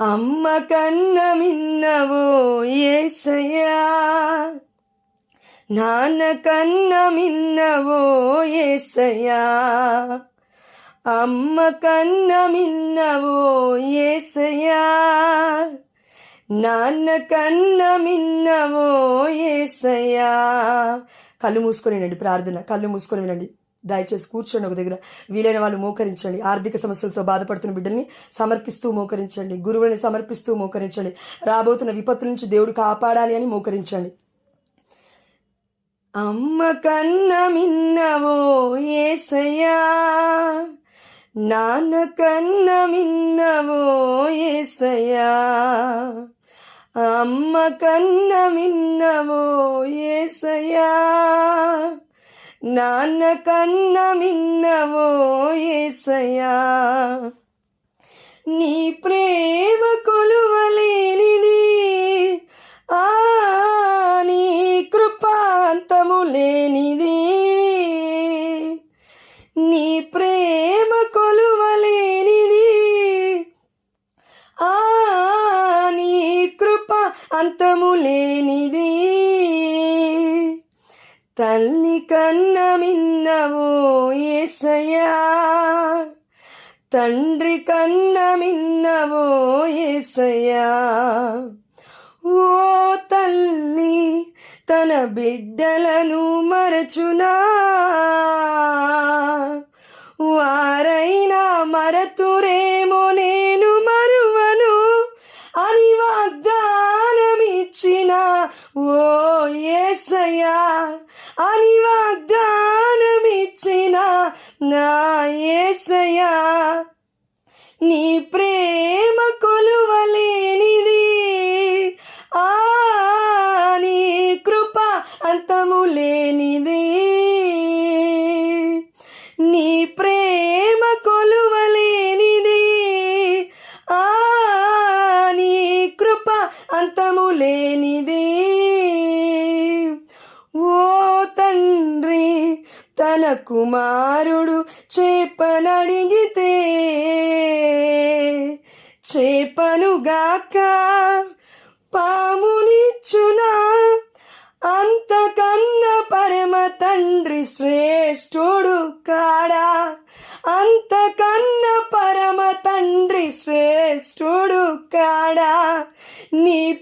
అమ్మ కన్న మిన్నవో ఏసయ్యా. నాన్న కన్న మిన్నవో ఏసయ్యా. అమ్మ కన్న మిన్నవో ఏసయ్యా. నాన్న కన్న మిన్నవో ఏసయ్యా. కళ్ళు మూసుకొని వినండి ప్రార్థన. కళ్ళు మూసుకొని వినండి. దయచేసి కూర్చోండి ఒక దగ్గర. వీలైన వాళ్ళు మోకరించండి. ఆర్థిక సమస్యలతో బాధపడుతున్న బిడ్డల్ని సమర్పిస్తూ మోకరించండి. గురువుని సమర్పిస్తూ మోకరించండి. రాబోతున్న విపత్తు నుంచి దేవుడు కాపాడాలి అని మోకరించండి. అమ్మ కన్న మిన్నవో ఏసయ్యా నాన్న కన్న మిన్నవో ఏసయ్యా అమ్మ కన్న మిన్నవో ఏసయ్యా. నాన్న కన్న మిన్నవో ఏసయా నీ ప్రేమ కొలువలేనిది. ఆ నీ కృపాంతము లేనిది. నీ ప్రేమ కొలువలేనిది. ఆ నీ కృప అంతము లేనిది. తల్లి కన్న మిన్నవో ఏసయ్యా. తండ్రి కన్న మిన్నవో ఏసయ్యా. ఓ తల్లి తన బిడ్డలను మరచునా? వారైనా మరతురేమో నేను మరువను? అని వాగ్దానమిచ్చిన ఓ ఏసయ్యా అని వాగ్దానమిచ్చిన నా నీ ప్రేమ కొలువలేని తన కుమారుడు చేపనడిగితే చేపనుగాక పామునిచ్చునా? అంతకన్న పరమ తండ్రి శ్రేష్ఠుడు కాడా? అంతకన్న పరమ తండ్రి శ్రేష్ఠుడు కాడా? నీ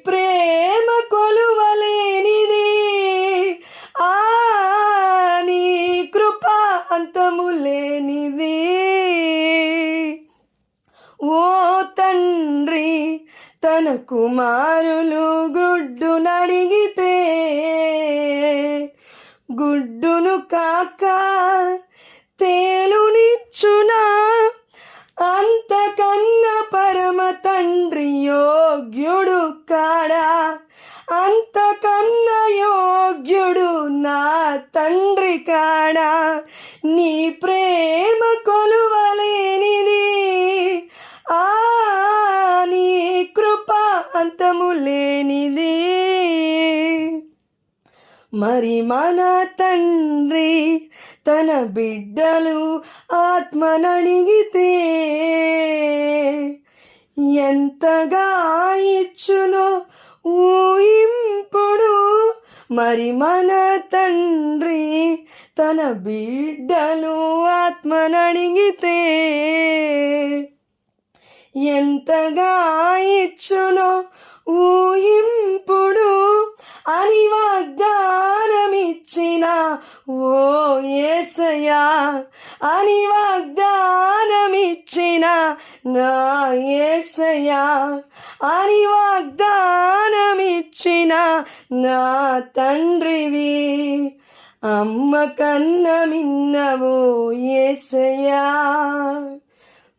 ఓ తండ్రి తన కుమారులు గుడ్డు నడిగితే గుడ్డును కాక తేలునిచ్చునా. అంతకన్న పరమ తండ్రి యోగ్యుడు కాడా? అంతకన్న యోగ్యుడు నా తండ్రి కాడా? నీ ప్రేమ కొలు లేనిది. మరి మన తండ్రి తన బిడ్డలు ఆత్మనడిగితే ఎంతగా ఇచ్చునో ఊహింపుడు. మరి మన తండ్రి తన బిడ్డలు ఆత్మనడిగితే ఎంతగా ఇచ్చునో ఊహింపుడు అని వాగ్దానమిచ్చిన ఓ ఏసయా అని వాగ్దానమిచ్చిన నా ఏసయా అని వాగ్దానమిచ్చిన నా తండ్రివి. అమ్మ కన్న మిన్నవో ఏసయా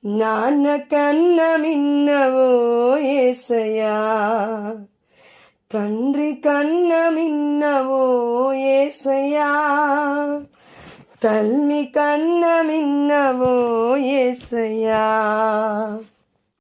నాన్న కన్న మిన్నవో ఏసయా తండ్రి కన్న మిన్నవో ఏసయా తల్లి కన్న మిన్నవో ఏసయా